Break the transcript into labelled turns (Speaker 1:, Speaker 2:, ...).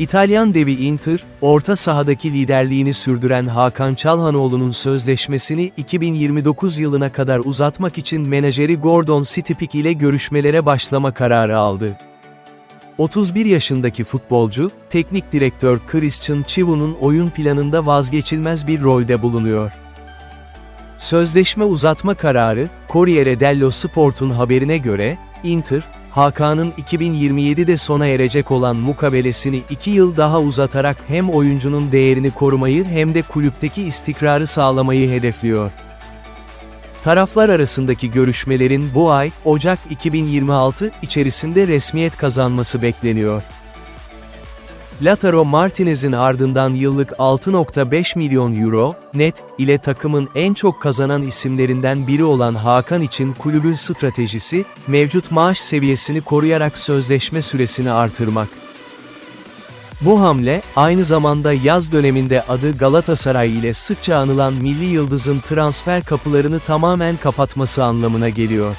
Speaker 1: İtalyan devi Inter, orta sahadaki liderliğini sürdüren Hakan Çalhanoğlu'nun sözleşmesini 2029 yılına kadar uzatmak için menajeri Gordon Stipik ile görüşmelere başlama kararı aldı. 31 yaşındaki futbolcu, teknik direktör Christian Chivu'nun oyun planında vazgeçilmez bir rolde bulunuyor. Sözleşme uzatma kararı, Corriere dello Sport'un haberine göre, Inter, Hakan'ın 2027'de sona erecek olan mukabelesini 2 yıl daha uzatarak hem oyuncunun değerini korumayı hem de kulüpteki istikrarı sağlamayı hedefliyor. Taraflar arasındaki görüşmelerin bu ay, Ocak 2026 içerisinde resmiyet kazanması bekleniyor. Lautaro Martinez'in ardından yıllık 6.5 milyon euro, net, ile takımın en çok kazanan isimlerinden biri olan Hakan için kulübün stratejisi, mevcut maaş seviyesini koruyarak sözleşme süresini artırmak. Bu hamle, aynı zamanda yaz döneminde adı Galatasaray ile sıkça anılan milli yıldızın transfer kapılarını tamamen kapatması anlamına geliyor.